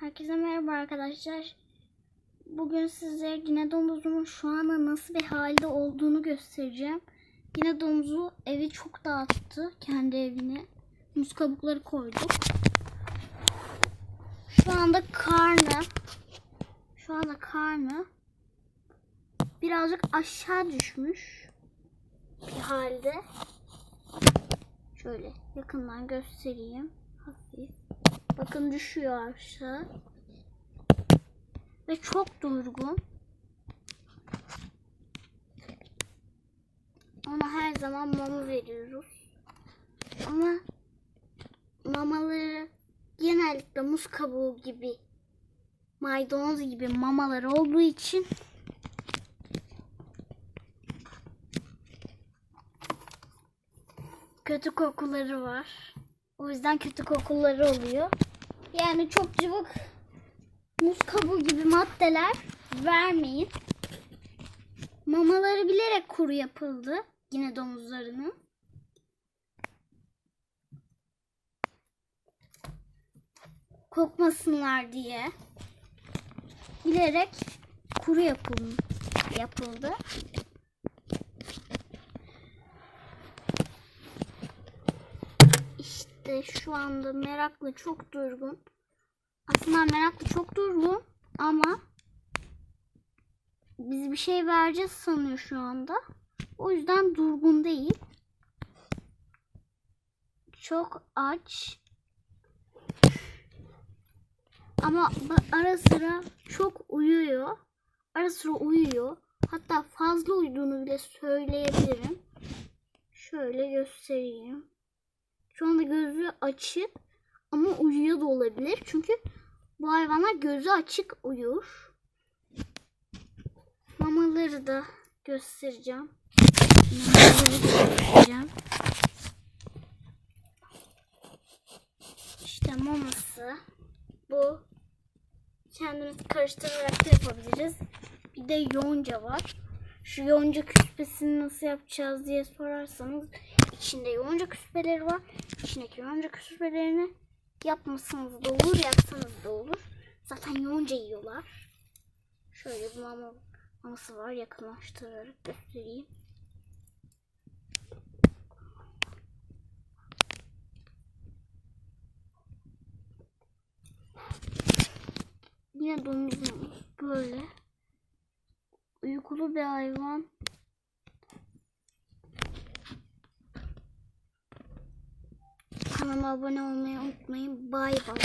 Herkese merhaba arkadaşlar. Bugün size yine domuzumun şu anda nasıl bir halde olduğunu göstereceğim. Yine domuzu evi çok dağıttı. Kendi evine. Muz kabukları koyduk. Şu anda karnı şu anda karnı birazcık aşağı düşmüş bir halde. Şöyle yakından göstereyim. Hafif. Bakın düşüyor aşağı. Ve çok durgun. Ona her zaman mama veriyoruz. Ama mamaları genellikle muz kabuğu gibi maydanoz gibi mamalar olduğu için kötü kokuları var. O yüzden kötü kokuları oluyor. Yani çok cıvık muz kabuğu gibi maddeler vermeyin. Mamaları bilerek kuru yapıldı. Yine domuzlarının. Kokmasınlar diye. Bilerek kuru yapıldı. İşte şu anda meraklı çok durgun. Aslında meraklı çok durgun ama biz bir şey vereceğiz sanıyor şu anda. O yüzden durgun değil. Çok aç. Ama ara sıra çok uyuyor. Ara sıra uyuyor. Hatta fazla uyuduğunu bile söyleyebilirim. Şöyle göstereyim. Şu anda gözü açık ama uyuyor da olabilir. Çünkü bu hayvanlar gözü açık uyur. Mamaları da göstereceğim. Mamaları göstereceğim. İşte maması bu. Kendimiz karıştırarak da yapabiliriz. Bir de yonca var. Şu yonca küspesini nasıl yapacağız diye sorarsanız içinde yonca küspeleri var. İçindeki yonca küspelerini yapmasanız da olur, yapsanız da olur. Zaten yonca yiyorlar. Şöyle bir mama, maması var. Yakınlaştırarak göstereyim. Yine domuzumuz böyle. Uykulu bir hayvan. Kanalıma abone olmayı unutmayın. Bay bay.